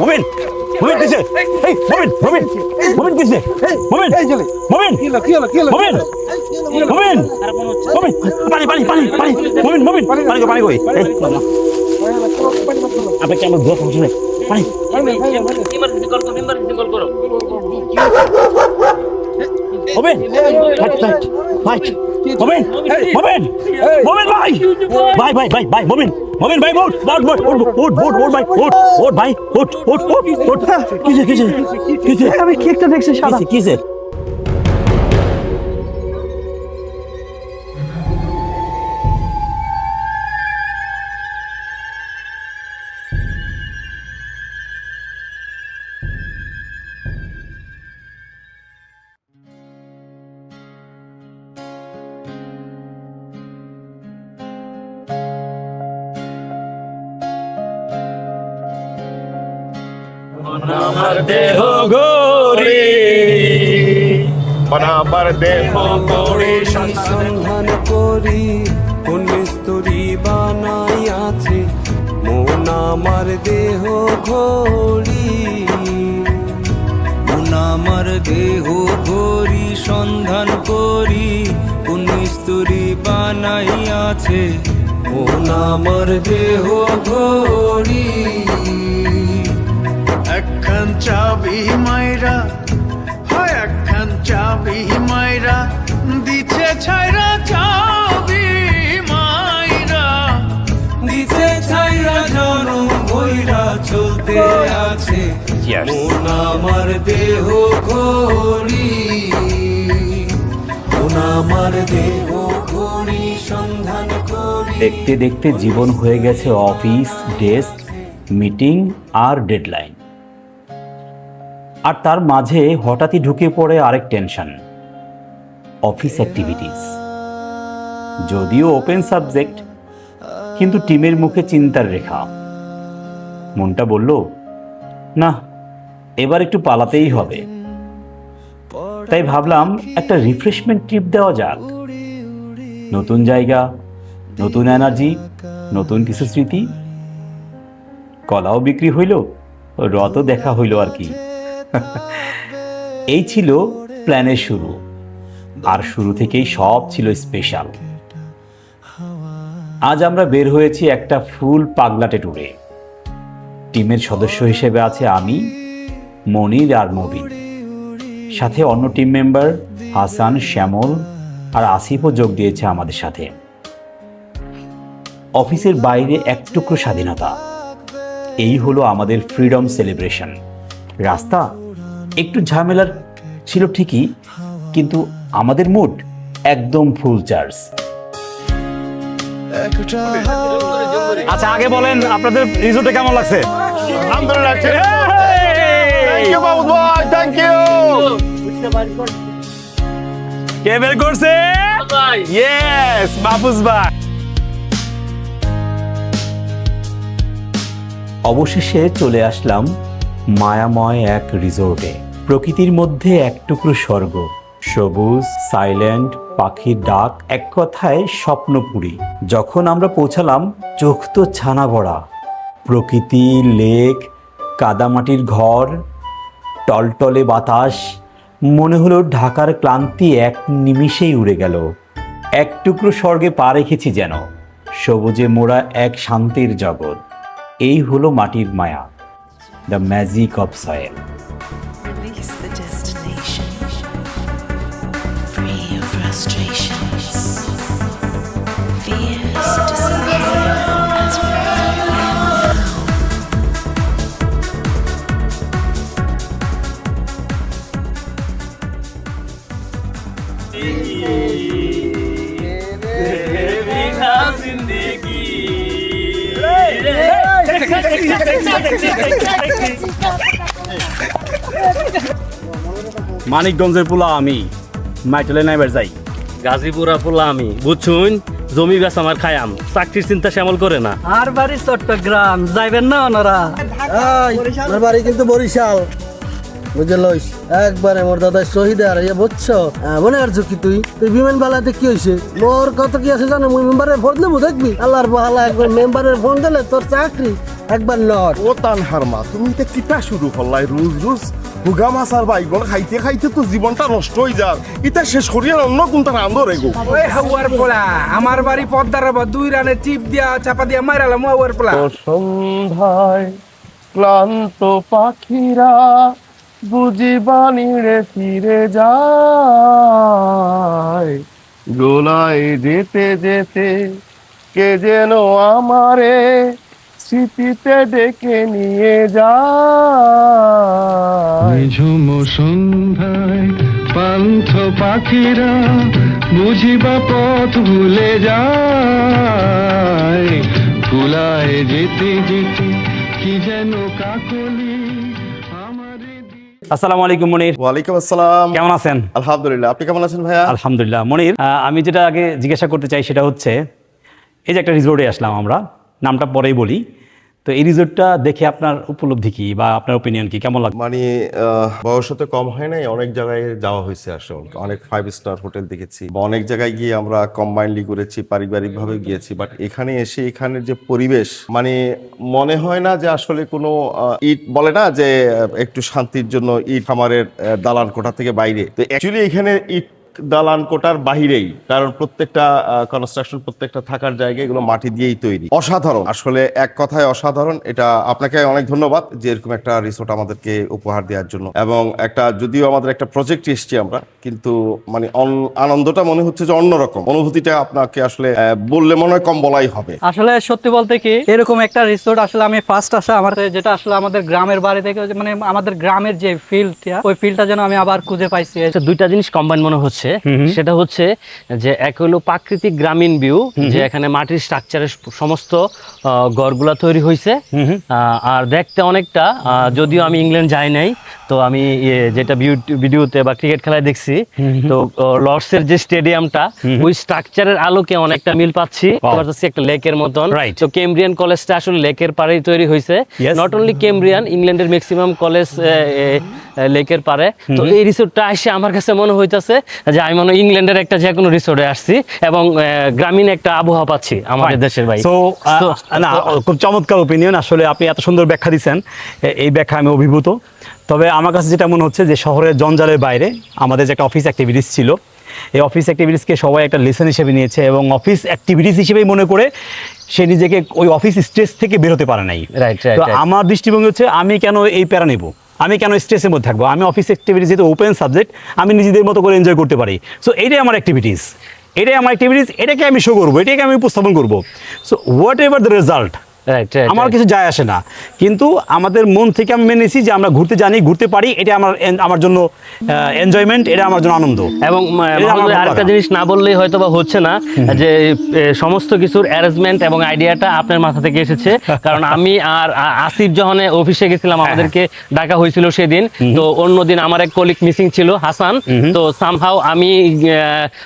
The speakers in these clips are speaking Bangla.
মোমিন মোমিন কিসে এই মোমিন মোমিন মোমিন কিসে মোমিন এই চলে মোমিন কি হলো কি হলো কি হলো মোমিন মোমিন মোমিন পানি পানি পানি পানি মোমিন মোমিন পানি কই পানি কই আপনি কি আমার দোয়া পৌঁছে পানি ইমার্জেন্সি কল করো ইমার্জেন্সি কল করো Momin fight fight fight Momin Momin Momin ভাই ভাই ভাই ভাই ভাই মোমিন মোমিন ভাই vote vote vote vote vote vote ভাই ভোট ভোট ভাই ভোট উঠ উঠ উঠ কিসে কিসে কিসে আমি কি একটা দেখছি সাদা কিসে দেহ সন্ধান করি, কোন স্তরী বানাইয়াছে মন আমার দেহ ঘড়ি। মন আমার দেহ ঘড়ি, সন্ধান করি, কোন স্তরী বানাইয়াছে মন আমার দেহ ঘড়ি। একখান চাবি মাইরা চলতে আছে. মন আমার দেহ ঘড়ি মন আমার দেহ ঘড়ি সন্ধান করি দেখতে দেখতে জীবন হয়ে গেছে অফিস ডেস্ক মিটিং আর ডেডলাইন। আর তার মাঝে হঠাৎই ঢুকে পড়ে আরেক টেনশন অফিস অ্যাক্টিভিটিস। যদিও ওপেন সাবজেক্ট কিন্তু টিমের মুখে চিন্তার রেখা। মনটা বলল, না, এবার একটু পালাতেই হবে। তাই ভাবলাম একটা রিফ্রেশমেন্ট ট্রিপ দেওয়া যাক। নতুন জায়গা, নতুন এনার্জি নতুন কিছু স্মৃতি। কলাও বিক্রি হইল রতও দেখা হইল আর কি। এই ছিল প্ল্যানের শুরু, আর শুরু থেকেই সব ছিল স্পেশাল আজ আমরা বের হয়েছি একটা ফুল পাগলাটে ট্যুরে টিমের সদস্য হিসেবে আছে আমি, মনির আর মবিন। সাথে অন্য টিম মেম্বার হাসান, শ্যামল আর আসিফও যোগ দিয়েছে আমাদের সাথে। অফিসের বাইরে এক টুকরো স্বাধীনতা। এই হলো আমাদের ফ্রিডম সেলিব্রেশন। রাস্তা একটু ঝামেলার ছিল ঠিকই, কিন্তু আমাদের মুড একদম ফুল চার্জ। আচ্ছা আগে বলেন আপনাদের রিসোর্টে কেমন লাগছে? আলহামদুলিল্লাহ থ্যাংক ইউ বাবু ভাই থ্যাংক ইউ কে বের করছে? ইয়েস মাহফুজ ভাই। অবশেষে চলে আসলাম মায়াময় এক রিসোর্টে। প্রকৃতির মধ্যে এক টুকরো স্বর্গ। সবুজ সাইলেন্ট পাখির ডাক, এক কথায় স্বপ্নপুরী। যখন আমরা পৌঁছালাম, চোখ তো ছানা ভরা। প্রকৃতি, লেক, কাদামাটির ঘর, টলটলে বাতাস, মনে হলো ঢাকার ক্লান্তি এক নিমিষেই উড়ে গেল। এক টুকরো স্বর্গে পা রেখেছি যেন, সবুজে মোড়া এক শান্তির জগৎ। এই হলো মাটির মায়া দ্য ম্যাজিক অফ সয়েল মানিকগঞ্জের পোলা আমি মাইটলে নাইবার যাই। গাজীপুরা পোলা আমি। বুঝছুন? জমি গাছ আমার খায়াম। চাকরির চিন্তা শ্যামল করে না। আর বাড়ি চট্টগ্রাম। যাইবেন না ওনারা? আমার বাড়ি কিন্তু বরিশাল। বুঝে লইস? একবারে মোর দাদা শহীদ আর ইয়ে বুঝছ? হ্যাঁ, মনে আছো কি তুই? তুই বিমান বালাতে কি হয়েছে মোর কত কি আছে জানো? মুই মেম্বারের ফোন দেবো দেখবি? আল্লাহর বাহালা একবার মেম্বারের ফোন দিলে তোর চাকরি একবার লট। ও তানহার মা তুমি এটা কিতা শুরু করলাই? রোজ রোজ। হুগা মাছ আর বাইগল খাইতে খাইতে তো জীবনটা নষ্ট হয়ে যার এটা শেষ করিয়া অন্য কোনটা রান্ধো রেগো ওই হাওয়ার পোলা আমার বাড়ি পদ্মার আবার দুই রানে চিপ দিয়া চাপা দিয়া মাইরালাম হাওয়ার পোলা। সন্ধ্যায় ক্লান্ত পাখিরা বুঝি বানিড়ে ফিরে যায়। গোলায় যেতে যেতে কে যেন আমারে স্মৃতিতে ডেকে নিয়ে যায়। ঝুম সন্ধ্যায় পান্থ পাখিরা বুঝিবা পথ ভুলে যায়। কুলায় যেতে যেতে কি যেন কাকলি আসসালামু আলাইকুম মনির। ওয়ালাইকুম আসসালাম। কেমন আছেন? আলহামদুলিল্লাহ আপনি কেমন আছেন ভাইয়া? আলহামদুলিল্লাহ। মনির আমি যেটা আগে জিজ্ঞাসা করতে চাই সেটা হচ্ছে এই যে একটা রিসোর্টে আসলাম আমরা নামটা পরেই বলি। তো এই রিজোর্টটা দেখে আপনার উপলব্ধি কি বা আপনার ওপিনিয়ন কি? কেমন লাগবে মানে বয়স তো কম হয় নাই, অনেক জায়গায় যাওয়া হয়েছে আসলে। অনেক ফাইভ স্টার হোটেল দেখেছি বা অনেক জায়গায় গিয়ে আমরা কম্বাইনলি করেছি পারিবারিক ভাবে গিয়েছি বাট এখানে এসে এখানের যে পরিবেশ মানে মনে হয় না যে আসলে কোনো ইট বলে না যে একটু শান্তির জন্য ইট খামারের দালান কোঠা থেকে বাইরে। তো অ্যাকচুয়ালি এখানে ইট দালান কোটার বাহিরেই কারণ প্রত্যেকটা কনস্ট্রাকশন প্রত্যেকটা থাকার জায়গা এগুলো মাটি দিয়েই তৈরি। অসাধারণ। আসলে এক কথায় অসাধারণ এটা আপনাকে অনেক ধন্যবাদ যে এরকম একটা রিসোর্ট আমাদেরকে উপহার দেওয়ার জন্য। এবং একটা যদিও আমাদের একটা প্রজেক্ট এসছি আমরা কিন্তু মানে আনন্দটা মনে হচ্ছে যে অন্যরকম। অনুভূতিটা আপনাকে আসলে বললে মনে হয় কম বলাই হবে। আসলে সত্যি বলতে কি এরকম একটা রিসোর্ট আসলে আমি ফার্স্ট আসা আমার যেটা আসলে আমাদের গ্রামের বাড়ি থেকে মানে আমাদের গ্রামের যে ফিল্ডটা ওই ফিল্ডটা যেন আমি আবার খুঁজে পাইছি। আচ্ছা দুইটা জিনিস কম্বাইন মনে হচ্ছে। সেটা হচ্ছে যে এক হলো প্রাকৃতিক গ্রামীণ ভিউ যে এখানে মাটির স্ট্রাকচারের সমস্ত ঘরগুলা তৈরি হয়েছে আর দেখতে অনেকটা যদিও আমি ইংল্যান্ড যাই নাই তো আমি ইয়ে যেটা ভিডিওতে বা ক্রিকেট খেলায় দেখছি তো লর্ডসের যে স্টেডিয়ামটা ওই স্ট্রাকচারের আলোকে অনেকটা মিল পাচ্ছি। একটা লেকের মতন. তো কেমব্রিয়ান কলেজটা আসলে লেকের পাড়েই তৈরি হয়েছে নট অনলি কেমব্রিয়ান ইংল্যান্ডের ম্যাক্সিমাম কলেজ লেকের পারে তো এই রিসোর্টটা এসে আমার কাছে মনে হইতাছে যে আমি মনে ইংল্যান্ডের একটা যে কোনো রিসোর্টে আসছি এবং গ্রামীণ একটা আবহাওয়া পাচ্ছি আমাদের দেশের ভাই তো- না খুব চমৎকার ওপিনিয়ন আসলে আপনি এত সুন্দর ব্যাখ্যা দিচ্ছেন এই ব্যাখ্যা আমি অভিভূত। তবে আমার কাছে যেটা মনে হচ্ছে যে শহরের জঞ্জালের বাইরে আমাদের যে একটা অফিস অ্যাক্টিভিটিস ছিল এই অফিস অ্যাক্টিভিটিসকে সবাই একটা লেসন হিসেবে নিয়েছে এবং অফিস অ্যাক্টিভিটিস হিসেবেই মনে করে সে নিজেকে ওই অফিস স্ট্রেস থেকে বেরোতে পারে নাই। তো আমার দৃষ্টিভঙ্গি হচ্ছে আমি কেন এই প্যারা নেব? আমি কেন স্ট্রেসের মধ্যে থাকব? আমি অফিস অ্যাক্টিভিটিস যেহেতু ওপেন সাবজেক্ট আমি নিজেদের মতো করে এনজয় করতে পারি। সো এটাই আমার অ্যাক্টিভিটিস এটাই আমার অ্যাক্টিভিটিস এটাকে আমি শো করব, এটাকে আমি উপস্থাপন করব। So whatever the result আমার কিছু যায় আসে না। কিন্তু আমাদের মন থেকে আমি মেনেছি যে আমরা ঘুরতে জানি ঘুরতে পারি এটা আমার আমার জন্য এনজয়মেন্ট এটা আমার জন্য আনন্দ। এবং আরেকটা জিনিস না বললেই হয়তো বা হচ্ছে না যে সমস্ত কিছুর অ্যারেঞ্জমেন্ট এবং আইডিয়াটা আপনার মাথা থেকে এসেছে। কারণ আমি আর আসিফ যখন অফিসে গেছিলাম হ্যাঁ, আমাদেরকে ডাকা হয়েছিল সেদিন। তো অন্যদিন আমার এক কলিগ মিসিং ছিল হাসান। তো সামহাও আমি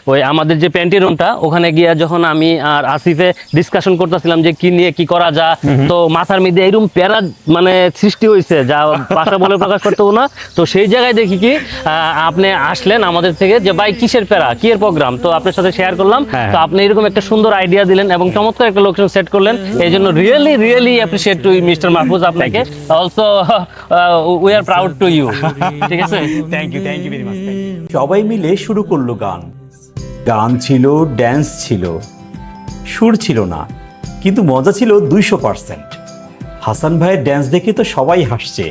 ওই আমাদের যে প্যান্টি রুমটা ওখানে গিয়ে যখন আমি আর আসিফে ডিসকাশন করতেছিলাম যে কি নিয়ে কি করা যা তো মাথার মধ্যে এরকম প্যারা মানে সৃষ্টি হয়েছে যা ভাষা বলে প্রকাশ করতেও না। তো সেই জায়গায় দেখি কি আহ, আপনি আসলেন আমাদের থেকে যে ভাই কিসের প্যারা? কি এর প্রোগ্রাম তো আপনার সাথে শেয়ার করলাম। হ্যাঁ, তো আপনি এরকম একটা সুন্দর আইডিয়া দিলেন এবং চমৎকার একটা লোকেশন সেট করলেন। এই জন্য really really appreciate to mister Mahfuz আপনাকে। Also we are proud to you ঠিক আছে? Thank you thank you very much সবাই মিলে শুরু করল গান। গান ছিল ড্যান্স ছিল। সুর ছিল না। কিন্তু মজা ছিল দুইশো পার্সেন্ট। হাসান ভাইয়ের ড্যান্স দেখে তো সবাই হাসছে।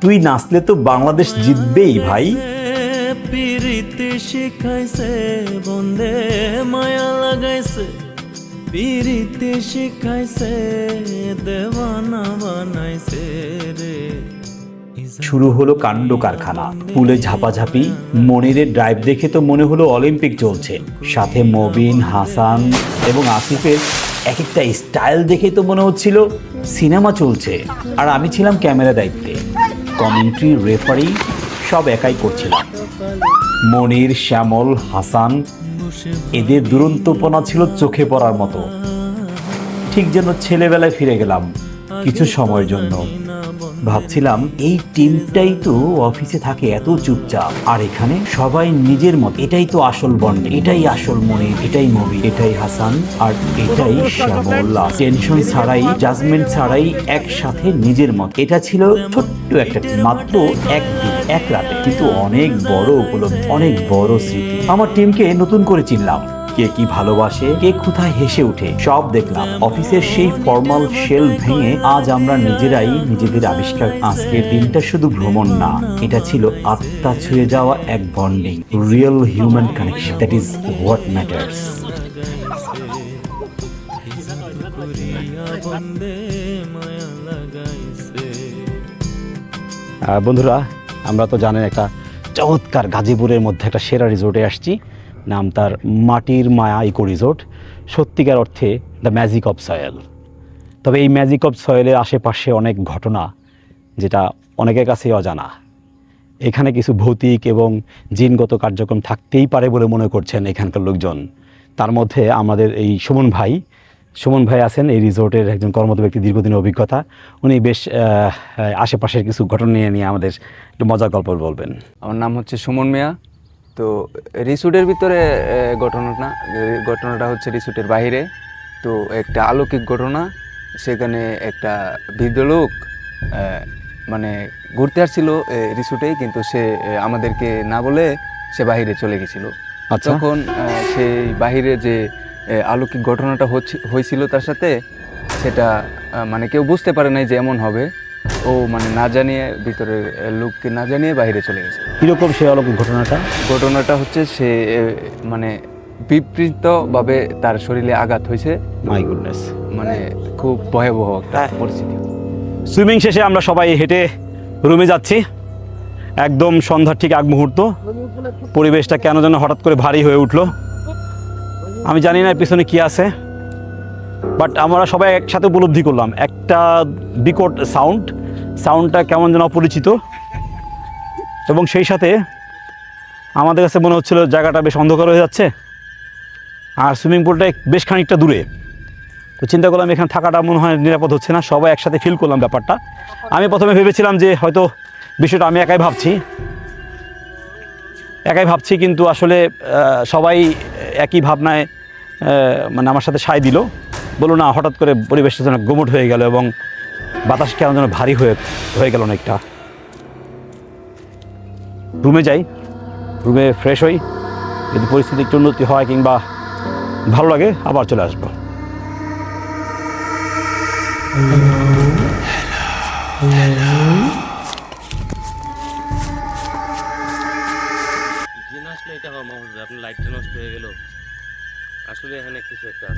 তুই নাচলে তো বাংলাদেশ জিতবেই ভাই। পিরিতে শিখাইছে বন্দে মায়া লাগাইছে। পিরিতে শিখাইছে দেওয়ানা বানাইছে রে। শুরু হলো কাণ্ড কারখানা পুলে ঝাপাঝাপি মনিরের ড্রাইভ দেখে তো মনে হলো অলিম্পিক চলছে। সাথে মবিন হাসান এবং আসিফের এক একটা স্টাইল দেখে তো মনে হচ্ছিল সিনেমা চলছে। আর আমি ছিলাম ক্যামেরা দায়িত্বে। কমেন্ট্রি রেফারি সব একাই করছিলাম। মনির, শ্যামল, হাসান, এদের দুরন্তপনা ছিল চোখে পড়ার মতো। ঠিক যেন ছেলেবেলায় ফিরে গেলাম কিছু সময়ের জন্য। ভাবছিলাম এই টিমটাই তো অফিসে থাকে এত চুপচাপ। আর এখানে সবাই নিজের মত এটাই তো আসল বন্ড এটাই আসল মনে এটাই মুভি এটাই হাসান আর এটাই টেনশন ছাড়াই জাজমেন্ট ছাড়াই একসাথে নিজের মত। এটা ছিল ছোট্ট একটা মাত্র এক দিন এক রাতে। কিন্তু অনেক বড় উপলব্ধি অনেক বড় স্মৃতি। আমার টিমকে নতুন করে চিনলাম। কে কি ভালোবাসে, কে কোথায় হেসে উঠে সব দেখলাম। অফিসের সেই ফর্মাল শেল ভেঙে আজ আমরা নিজেরাই নিজেদের আবিষ্কার। আজকের দিনটা শুধু ভ্রমণ না, এটা ছিল আত্মা ছুঁয়ে যাওয়া এক bonding real human connection that is what matters বন্ধুরা, আমরা তো জানেন একটা চমৎকার গাজীপুরের মধ্যে একটা সেরা রিসোর্টে আসছি। নাম তার মাটির মায়া ইকো রিসোর্ট। সত্যিকার অর্থে দ্য ম্যাজিক অফ সয়েল। তবে এই ম্যাজিক অফ সয়েলের আশেপাশে অনেক ঘটনা যেটা অনেকের কাছেই অজানা। এখানে কিছু ভৌতিক এবং জিনগত কার্যক্রম থাকতেই পারে বলে মনে করছেন এখানকার লোকজন। তার মধ্যে আমাদের এই সুমন ভাই। সুমন ভাই আছেন এই রিসোর্টের একজন কর্মরত ব্যক্তি, দীর্ঘদিনের অভিজ্ঞতা। উনি বেশ আশেপাশের কিছু ঘটনা নিয়ে নিয়ে আমাদের একটু মজার গল্প বলবেন। আমার নাম হচ্ছে সুমন মিয়া। তো রিসুটের ভিতরে ঘটনাটা ঘটনাটা হচ্ছে রিসুটের বাইরে তো একটা আলৌকিক ঘটনা সেখানে একটা বৃদ্ধ লোক মানে ঘুরতে আসছিল রিসুটে কিন্তু সে আমাদেরকে না বলে সে বাহিরে চলে গেছিল। আচ্ছা। তখন সেই বাহিরে যে আলৌকিক ঘটনাটা হয়েছিল তার সাথে সেটা মানে কেউ বুঝতে পারে নাই যে এমন হবে। ও মানে না জানিয়ে ভিতরের লোককে না জানিয়ে বাইরে চলে গেছে। কীরকম সে অলৌকিক ঘটনাটা? ঘটনাটা হচ্ছে সে মানে বিপরীতভাবে তার শরীরে আঘাত হয়েছে। মাই গুডনেস মানে খুব ভয়াবহ একটা হ্যাঁ। পরিস্থিতি। সুইমিং শেষে আমরা সবাই হেঁটে রুমে যাচ্ছি। একদম সন্ধ্যার ঠিক আগ মুহূর্ত। পরিবেশটা কেন যেন হঠাৎ করে ভারী হয়ে উঠল। আমি জানি না এর পিছনে কি আছে। বাট আমরা সবাই একসাথে উপলব্ধি করলাম। একটা বিকট সাউন্ড সাউন্ডটা কেমন যেন অপরিচিত। এবং সেই সাথে আমাদের কাছে মনে হচ্ছিল জায়গাটা বেশ অন্ধকার হয়ে যাচ্ছে। আর সুইমিং পুলটা বেশ খানিকটা দূরে। তো চিন্তা করলাম এখানে থাকাটা মনে হয় নিরাপদ হচ্ছে না, সবাই একসাথে ফিল করলাম ব্যাপারটা। আমি প্রথমে ভেবেছিলাম যে হয়তো বিষয়টা আমি একাই ভাবছি। একাই ভাবছি কিন্তু আসলে সবাই একই ভাবনায় মানে আমার সাথে সায় দিল। বলো না, হঠাৎ করে পরিবেশটা যেন গোমট হয়ে গেল এবং বাতাস কেমন যেন ভারী হয়ে হয়ে গেল অনেকটা। রুমে যাই রুমে ফ্রেশ হই যদি পরিস্থিতি একটু উন্নতি হয় কিংবা ভালো লাগে আবার চলে আসব। হয়ে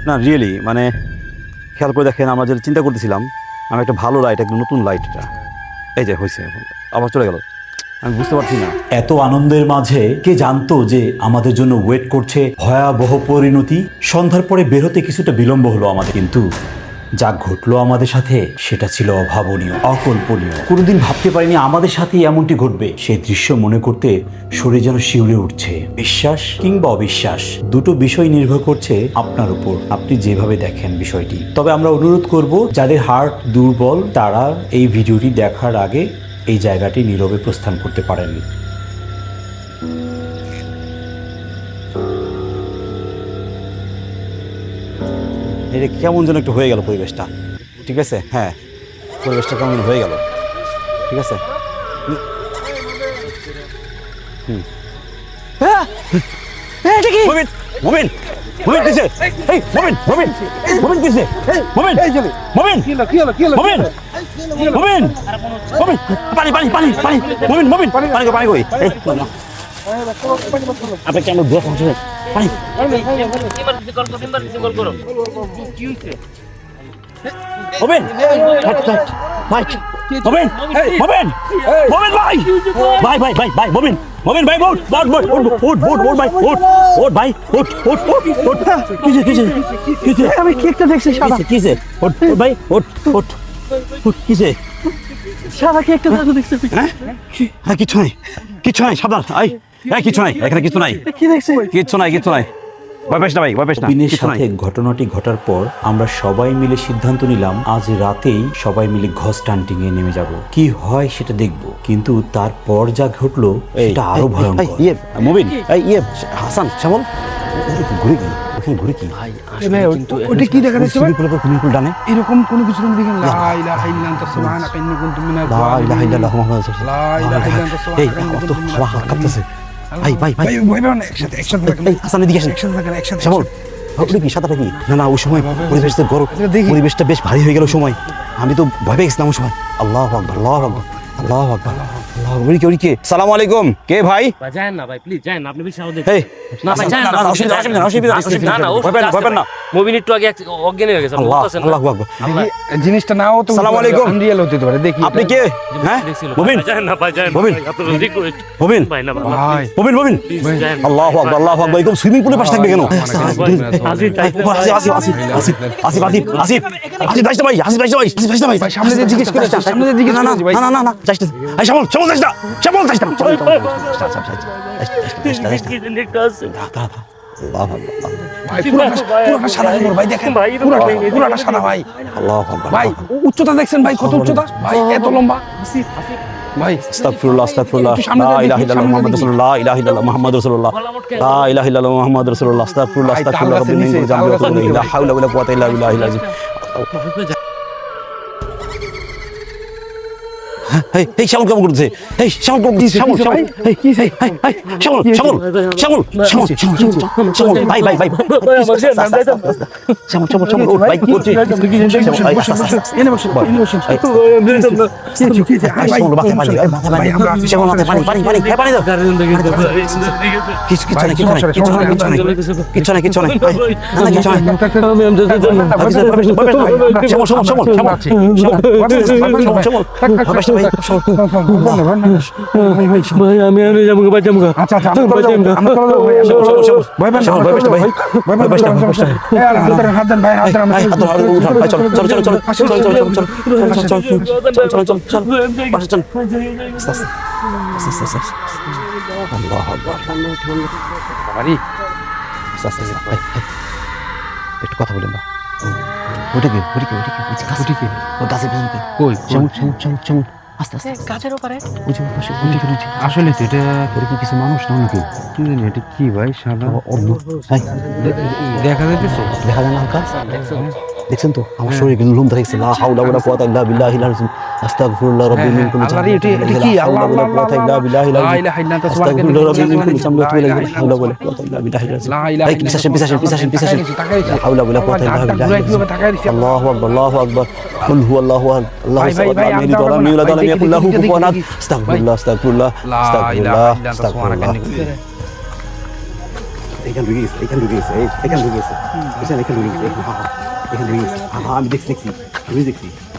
না রিয়েলি মানে খেয়াল করে দেখেন আমরা যেটা চিন্তা করতেছিলাম আমি একটা ভালো লাইট একদম নতুন লাইটটা এই যে হয়েছে আবার চলে গেল। আমি বুঝতে পারছি না। এত আনন্দের মাঝে কে জানতো যে আমাদের জন্য ওয়েট করছে ভয়াবহ পরিণতি? সন্ধ্যার পরে বেরোতে কিছুটা বিলম্ব হলো আমাদের কিন্তু। যা ঘটলো আমাদের সাথে, সেটা ছিল অভাবনীয়, অকল্পনীয়। কোনোদিন ভাবতে পারিনি আমাদের সাথে এমনটি ঘটবে। সেই দৃশ্য মনে করতে শরীর যেন শিউরে উঠছে। বিশ্বাস কিংবা অবিশ্বাস, দুটো বিষয় নির্ভর করছে আপনার উপর। আপনি যেভাবে দেখেন বিষয়টি। তবে আমরা অনুরোধ করব, যাদের হার্ট দুর্বল, তারা এই ভিডিওটি দেখার আগে এই জায়গাটি নীরবে প্রস্থান করতে পারেন এটা কেমন যেন একটু হয়ে গেল পরিবেশটা ঠিক আছে হ্যাঁ পরিবেশটা কেমন হয়ে গেল ঠিক আছে হুম। আহ! মমিন মমিন মমিন কিসে এই মমিন মমিন মমিন কিসে মমিন মমিন মমিন মমিন মমিন পানি পানি পানি পানি মমিন মমিন পানি কই, পানি কই এই, আপনি কেন পৌঁছে ভাই। কিসে কিসে আমি কি একটা দেখছি সাদা। ভাই সাদা কি একটা দেখছি। হ্যাঁ? হ্যাঁ কিছু নাই। কিছু নাই সাবধান। আই হ্যাঁ কিছু নাই এখানে কিছু নাই। কি দেখছি নাই। নাই। সাথে ঘটনাটি ঘটার পর আমরা সবাই মিলে সিদ্ধান্ত নিলাম আজ রাতেই সবাই মিলে ঘস টান্টিং এ নেমে যাব। কি হয় সেটা দেখব কিন্তু তারপর যা ঘটলো সেটা আরও ভয়ঙ্কর। ইয়ে মুবিন। ইয়ে হাসান শ্যামল ঘুরে কি ওখানে ঘুরে কি ওটা কি দেখা যাচ্ছে সুইমিং পুলের সুইমিং পুল ডানে। এরকম কোনো কিছু তুমি দেখেন লা ইলাহা ইল্লা আনতা সুবহানাকা ইন্নী কুনতু মিনাজ লা ইলাহা ইল্লাল্লাহ মুহাম্মাদুর রাসূলুল্লাহ। লা ইলাহা ইল্লা আনতা সুবহানাকা ইন্নী কুনতু মিনাজ ভাই ভাই ভাই। ভাই না একসাথে একসাথে এই হাসান এদিকে আসেন। একসাথে থাকেন একসাথে শ্যামল ওটা কি সাঁতারটা কি? না না ওই সময় পরিবেশ তো গরম আচ্ছা, পরিবেশটা বেশ ভারী হয়ে গেল সময়। আমি তো ভয় পেয়ে গেছিলাম ওই সময়। আল্লাহ আকবর আল্লাহ আকবর আল্লাহ আকবর আল্লাহ আকবর। কে ওরি কে সালাম আলাইকুম। কে ভাই? ভাই যায়েন না ভাই প্লিজ যায়েন না, আপনি বেশি না ভাই যায়েন না, না না, অসুবিধা অসুবিধা না, অসুবিধা না না ভয় না, ভয় না। মুভিন একটু আগে অজ্ঞান হয়ে গেছে আল্লাহ আল্লাহ জিনিসটা নাও তো সালাম আলাইকুম। আনরিয়াল হতে পারে দেখি আপনি কে হ্যাঁ মুবিন না ভাই যায়েন মুবিন। মুবিন ভাই না ভাই, মুবিন মুবিন। আল্লাহ আকবর আল্লাহ আকবর একদম সুইমিং পুলের পাশে থাকবে কেন আসিফ, আসিফ আসিফ আসিফ আসিফ আসিফ আসিফ আসিফ যাইস না ভাই আসিফ যাইস না ভাই আসিফ যাইস না ভাই সামনে দিয়ে জিজ্ঞেস করেছি, সামনে দিয়ে জিজ্ঞেস না না না না যাইস না এই শ্যামল শ্যামল যাইস না শ্যামল যাইস না শ্যামল, যাইস না, আল্লাহ ভাই পুরোটা সাদা কাপড় লা ইলাহা ইল্লাল্লাহ মুহাম্মাদুর রাসূলুল্লাহ লা ইলাহা ইল্লাল্লাহ। এই শ্যামল কেমন করছে এই শ্যামল কেমন করছে শ্যামল শ্যামল এই শ্যামল শ্যামল শ্যামল শ্যামল শ্যামল শ্যামল ভাই ভাই ভাই শ্যামল শ্যামল শ্যামল ওঠ ভাই করছে কিছু না একটু কথা বলেন না ওটা কি ওটা কি ওটা কি ওটা কি ও গাছে পেছনতে কই চমুন চমুন চমুন আস্তে আস্তে গাছের উপরে ওই যে পাশে ওই দিকে, আসলে তো এটা করে কি কিছু মানুষ না নাকি? কি জানি এটা কি ভাই সাদা অদ্ভুত। দেখা যাইতেছে? দেখা যায় না হালকা? দেখছেন? তো? আমার শরীরে কিন্তু লোম ধরেছে। লা হাওলা ওয়ালা কুওয়াতা ইল্লা বিল্লাহি আল আযীম আস্তাগফিরুল্লাহ রাব্বিল মিন কুল্লি আল্লাহ এটা এটা কি আল্লাহ আল্লাহ আল্লাহ লা ইলাহা ইল্লাল্লাহ লা ইলাহা ইল্লাল্লাহ আস্তাগফিরুল্লাহ রাব্বিল মিন কুল্লি সামলাত ওয়া লা হাওলা ওয়া লা কুওয়াতা ইল্লা বিল্লাহ লা ইলাহা ইল্লাল্লাহ পিছাসেন পিছাসেন পিছাসেন পিছাসেন লা হাওলা ওয়া লা কুওয়াতা ইল্লা বিল্লাহ আল্লাহু আকবার আল্লাহু আকবার কুল হু আল্লাহু আহাদ আল্লাহু সামাদ লাম ইয়ালিদ ওয়া লাম ইউলাদ ওয়া লাম ইয়াকুল লাহু কুফুয়ান আহাদ আস্তাগফিরুল্লাহ আস্তাগফিরুল্লাহ আস্তাগফিরুল্লাহ আস্তাগফিরুল্লাহ I can do this. I can do this. I, I can do this. Hmm. I can do this. I can do this. I can do this. I can do this. I can do this. I can do this.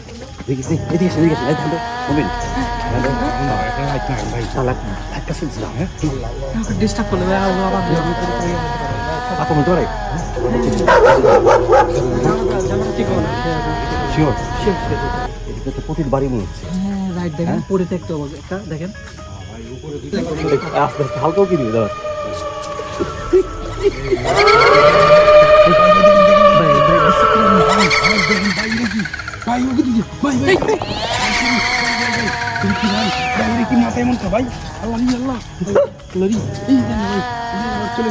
দেখেন দেখেন হালকাও কিনে ভাই ওকে দিছে ভাই ভাই মাথায় মন ভাই আল্লাহ আল্লাহ চলে